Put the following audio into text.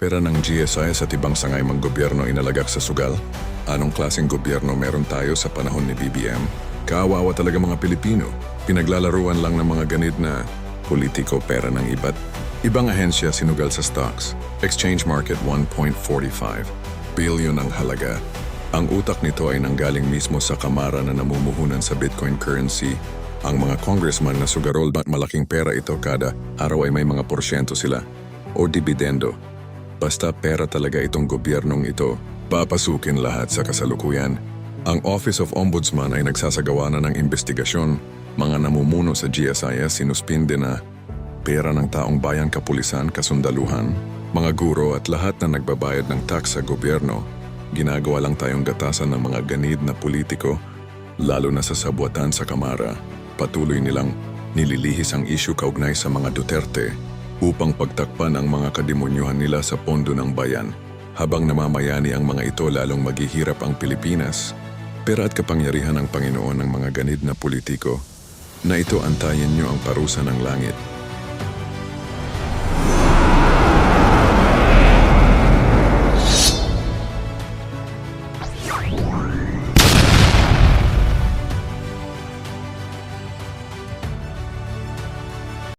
Pera ng GSI sa tibang sangay mang gobyerno inalagak sa sugal? Anong klaseng gobyerno meron tayo sa panahon ni BBM? Kaawawa talaga mga Pilipino. Pinaglalaruan lang ng mga ganid na politiko pera ng iba't ibang ahensya sinugal sa stocks. Exchange market 1.45 billion ang halaga. Ang utak nito ay nanggaling mismo sa kamara na namumuhunan sa Bitcoin currency. Ang mga congressman na sugarol at malaking pera ito kada araw ay may mga porsyento sila o dividendo. Basta pera talaga itong gobyernong ito, papasukin lahat sa kasalukuyan. Ang Office of Ombudsman ay nagsasagawa na ng investigasyon. Mga namumuno sa GSIS sinuspinde na pera ng taong bayan kapulisan, kasundaluhan, mga guro at lahat na nagbabayad ng tax sa gobyerno. Ginagawa lang tayong gatasan ng mga ganid na politiko, lalo na sa sabuatan sa Kamara. Patuloy nilang nililihis ang isyu kaugnay sa mga Duterte upang pagtakpan ang mga kademonyuhan nila sa pondo ng bayan. Habang namamayani ang mga ito lalong maghihirap ang Pilipinas, pera at kapangyarihan ng Panginoon ng mga ganid na politiko na ito antayin niyo ang parusa ng langit